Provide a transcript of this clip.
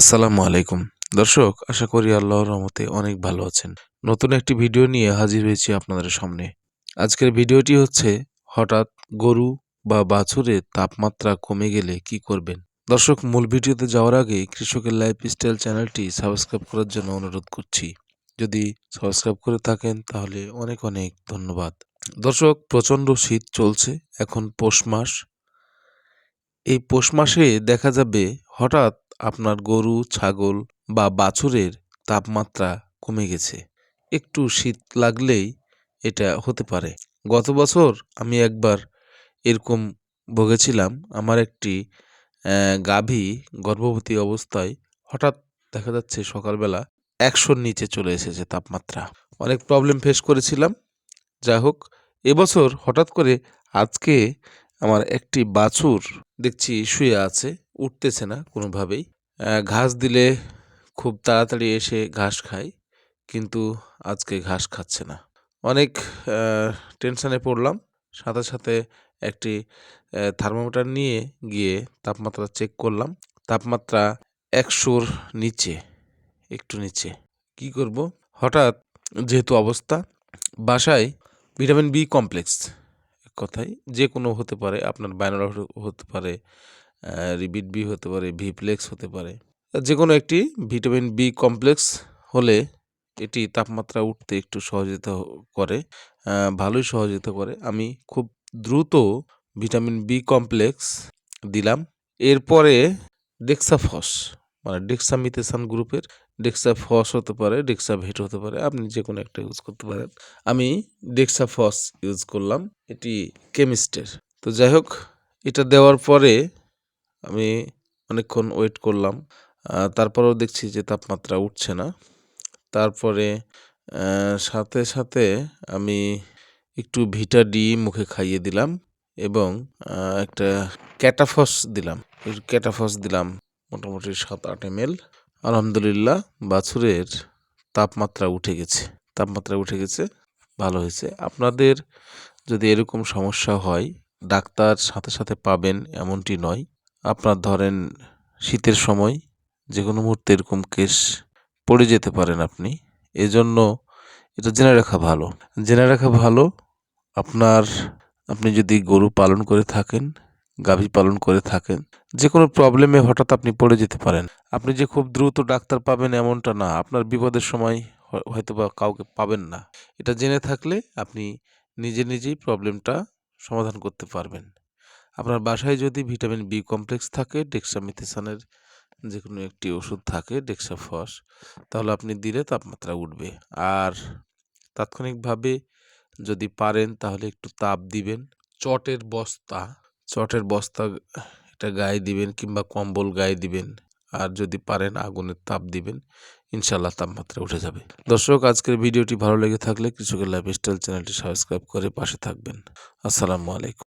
আসসালামু আলাইকুম। দর্শক, আশা করি আল্লাহর রহমতে অনেক ভালো আছেন। নতুন একটি ভিডিও নিয়ে হাজির হয়েছি আপনাদের সামনে। আজকের ভিডিওটি হচ্ছে, হঠাৎ গরু বা বাছুরের তাপমাত্রা কমে গেলে কি করবেন? দর্শক, মূল ভিডিওতে যাওয়ার আগে কৃষকের লাইফস্টাইল চ্যানেলটি সাবস্ক্রাইব করার জন্য অনুরোধ করছি। যদি সাবস্ক্রাইব করে থাকেন, তাহলে অনেক অনেক ধন্যবাদ। দর্শক, প্রচণ্ড শীত চলছে, এখন পৌষ মাস। এই পৌষ মাসে দেখা যাবে, হঠাৎ আপনার গরু, ছাগল বা বাছুরের তাপমাত্রা কমে গেছে। একটু শীত লাগলেই এটা হতে পারে। গত বছর আমি একবার এরকম ভুগেছিলাম। আমার একটি গাভী গর্ভবতী অবস্থায় হঠাৎ দেখা যাচ্ছে সকালবেলা একশোর নিচে চলে এসেছে তাপমাত্রা। অনেক প্রবলেম ফেস করেছিলাম। যাই হোক এবছর হঠাৎ করে আজকে আমার একটি বাছুর দেখছি শুয়ে আছে, উঠতেছে না কোনোভাবেই। ঘাস দিলে খুব তাড়াতাড়ি এসে ঘাস খায়, কিন্তু আজকে ঘাস খাচ্ছে না। অনেক টেনশানে পড়লাম। সাথে সাথে একটি থার্মোমিটার নিয়ে গিয়ে তাপমাত্রা চেক করলাম। তাপমাত্রা একশোর নিচে, একটু নিচে। কি করব? হঠাৎ যেহেতু অবস্থা, বাসায় ভিটামিন বি কমপ্লেক্স কথাই যে কোনো হতে পারে, আপনার ব্যানার হতে পারে রিবিট বি হতে পারে, ভিপ্লেক্স হতে পারে। যে কোনো একটি ভিটামিন বি কমপ্লেক্স হলে এটি তাপমাত্রা উঠতে একটু সহযোগিতা করে ভালোই সহযোগিতা করে। আমি খুব দ্রুত ভিটামিন বি কমপ্লেক্স দিলাম। এরপরে ডেক্সাফস মানে ডেক্সামিথেসান গ্রুপের, ডেক্সাফস হতে পারে, ডেক্সাভেট হতে পারে, আপনি যে কোনো একটা ইউজ করতে পারেন। আমি ডেক্সাফস ইউজ করলাম, এটি কেমিস্টের। তো যাই হোক, এটা দেওয়ার পরে আমি অনেকক্ষণ ওয়েট করলাম। তারপরেও দেখছি যে তাপমাত্রা উঠছে না। তারপরে সাথে সাথে আমি একটু ভিটা ডি মুখে খাইয়ে দিলাম এবং একটা ক্যাটাফস দিলাম। ক্যাটাফস দিলাম মোটামুটি সাত আট এম আলহামদুলিল্লাহ বাছুরের তাপমাত্রা উঠে গেছে। তাপমাত্রা উঠে গেছে, ভালো হয়েছে। আপনাদের যদি এরকম সমস্যা হয়, ডাক্তার সাথে সাথে পাবেন এমনটি নয়। আপনার ধরেন শীতের সময় যে কোনো মুহূর্তে এরকম কেস পড়ে যেতে পারেন আপনি। এজন্য এটা জেনে রাখা ভালো। জেনে রাখা ভালো, আপনার আপনি যদি গরু পালন করে থাকেন, গাভী পালন করে থাকেন, যে কোনো প্রবলেমে হঠাৎ আপনি পড়ে যেতে পারেন। আপনি যে খুব দ্রুত ডাক্তার পাবেন এমনটা না, আপনার বিপদের সময় হয়তো বা কাউকে পাবেন না। এটা জেনে থাকলে আপনি নিজে নিজেই প্রবলেমটা সমাধান করতে পারবেন। আপনার বাসায় যদি ভিটামিন বি কমপ্লেক্স থাকে ডেক্সামিথেসানের যে কোনো একটি ওষুধ থাকে ডেক্সাফস তাহলে আপনি দিলে তাপমাত্রা উঠবে। আর তাৎক্ষণিকভাবে যদি পারেন, তাহলে একটু তাপ দিবেন। চটের বস্তা চটের বস্তা এটা গায়ে দিবেন কিংবা কম্বল গায়ে দিবেন। আর যদি পারেন, আগুনের তাপ দিবেন ইনশাল্লাহ তাপমাত্রা উঠে যাবে। দর্শক, আজকের ভিডিওটি ভালো লেগে থাকলে কৃষকের লাইফস্টাইল চ্যানেলটি সাবস্ক্রাইব করে পাশে থাকবেন। আসসালামু আলাইকুম।